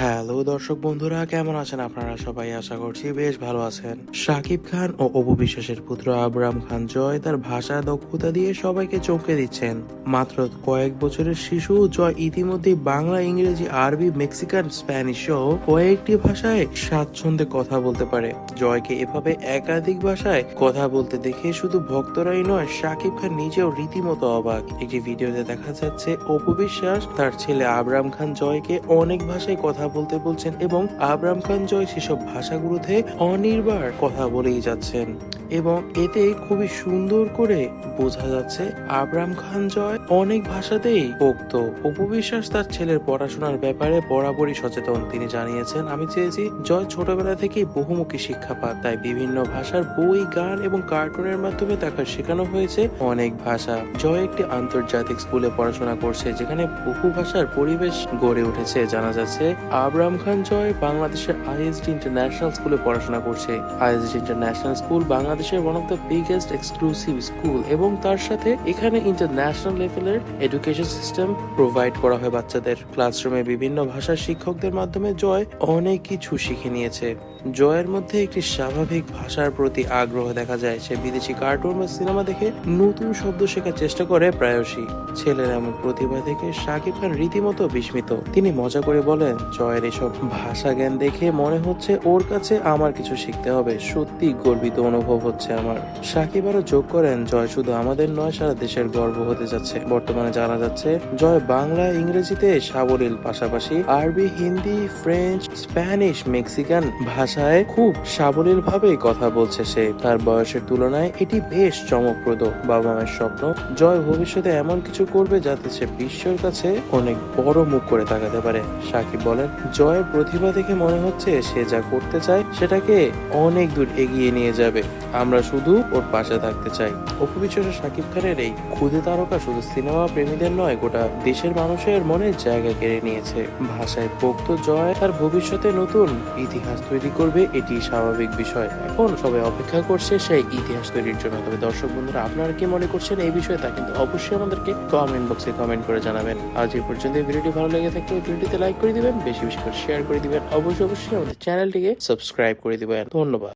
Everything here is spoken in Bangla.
হ্যালো দর্শক বন্ধুরা, কেমন আছেন আপনারা সবাই? আশা করছি বেশ ভালো আছেন। শাকিব খান ও অপু বিশ্বাসের পুত্র আবরাম খান জয় তার ভাষা দক্ষতা দিয়ে সবাইকে চমকে দিচ্ছেন। মাত্র কয়েক বছরের শিশু, জয় ইতিমধ্যেই বাংলা, ইংরেজি, আরবি, মেক্সিকান, স্প্যানিশ সহ কয়েকটি ভাষায় স্বাচ্ছন্দ্যে কথা বলতে পারে। জয়কে এভাবে একাধিক ভাষায় কথা বলতে দেখে শুধু ভক্তরাই নয়, শাকিব খান নিজেও রীতিমতো অবাক। একটি ভিডিওতে দেখা যাচ্ছে, অপু বিশ্বাস তার ছেলে আবরাম খান জয়কে অনেক ভাষায় কথা বলতে বলছেন এবং আবরাম খান জয় সেসব ভাষাগুলোতে অনির্বার কথা বলেই যাচ্ছেন। এবং এতে খুবই সুন্দর করে বোঝা যাচ্ছে আবরাম খান জয় অনেক ভাষাতেই পোক্ত উপবিশ্বাস তার ছেলের পড়াশোনার ব্যাপারে বরাবরই সচেতন। তিনি জানিয়েছেন, আমি চেয়েছি জয় ছোটবেলা থেকেই বহুমুখী শিক্ষা পাক, তাই বিভিন্ন ভাষার বই, গান এবং কার্টুনের মাধ্যমে তাকে শেখানো হয়েছে অনেক ভাষা। জয় একটি আন্তর্জাতিক স্কুলে পড়াশোনা করছে, যেখানে বহু ভাষার পরিবেশ গড়ে উঠেছে। জানা যাচ্ছে, আবরাম খান জয় বাংলাদেশের আইএসডি ইন্টারন্যাশনাল স্কুলে পড়াশোনা করছে। আইএসডি ইন্টারন্যাশনাল স্কুল বাংলাদেশের one of the biggest exclusive school এবং তার সাথে এখানে ইন্টারন্যাশনাল লেভেলের এডুকেশন সিস্টেম প্রোভাইড করা হয় বাচ্চাদের। ক্লাসরুমে বিভিন্ন ভাষার শিক্ষকদের মাধ্যমে জয় অনেক কিছু শিখে নিয়েছে। জয়ের মধ্যে একটি স্বাভাবিক ভাষার প্রতি আগ্রহ দেখা যায়। সে বিদেশি কার্টুন বা সিনেমা দেখে নতুন শব্দ শেখার চেষ্টা করে প্রায়শই। ছেলের এমন প্রতিভা দেখে শাকিব খান রীতিমতো বিস্মিত। তিনি মজা করে বলেন, জয়ের এসব ভাষা জ্ঞান দেখে মনে হচ্ছে ওর কাছে আমার কিছু শিখতে হবে। সত্যি গর্বিত অনুভব হচ্ছে আমার। সাকিব আরও যোগ করেন, জয় শুধু আমাদের নয়, সারা দেশের গর্ব হতে যাচ্ছে। বর্তমানে জানা যাচ্ছে, জয় বাংলা, ইংরেজিতে সাবলীল, পাশাপাশি আরবি, হিন্দি, ফ্রেঞ্চ, স্প্যানিশ, মেক্সিকান ভাষায় খুব সাবলীল ভাবে কথা বলছে সে। তার বয়সের তুলনায় এটি বেশ চমকপ্রদ। বাবা মায়ের স্বপ্ন, জয় ভবিষ্যতে এমন কিছু করবে যাতে সে বিশ্বের কাছে অনেক বড় মুখ করে তাকাতে পারে। সাকিব বলেন, জয়ের প্রতিভা দেখে মনে হচ্ছে সে যা করতে চায়, সেটাকে অনেক দূর এগিয়ে নিয়ে যাবে। আমরা শুধু ওর পাশে থাকতে চাই। অপবিশ্বাস সাকিব খানের এই ক্ষুদে তারকা শুধু সিনেমা প্রেমীদের নয়, গোটা দেশের মানুষের মনে জায়গা কেড়ে নিয়েছে। ভাষায় পোক্ত জয় তার ভবিষ্যতে নতুন ইতিহাস তৈরি করবে এটি স্বাভাবিক বিষয়। এখন সবাই অপেক্ষা করছে সেই ইতিহাস তৈরির জন্য। তবে দর্শক বন্ধুরা, আপনারা কি মনে করছেন এই বিষয়ে তা কিন্তু অবশ্যই আমাদেরকে কমেন্ট বক্সে কমেন্ট করে জানাবেন। আজ এই পর্যন্ত ভিডিওটি ভালো লেগে থাকলে ভিডিওতে লাইক করে দিবেন, বেশি বেশি করে শেয়ার করে দিবেন। অবশ্যই অবশ্যই আমাদের চ্যানেলটিকে সাবস্ক্রাইব করে দিবেন। ধন্যবাদ।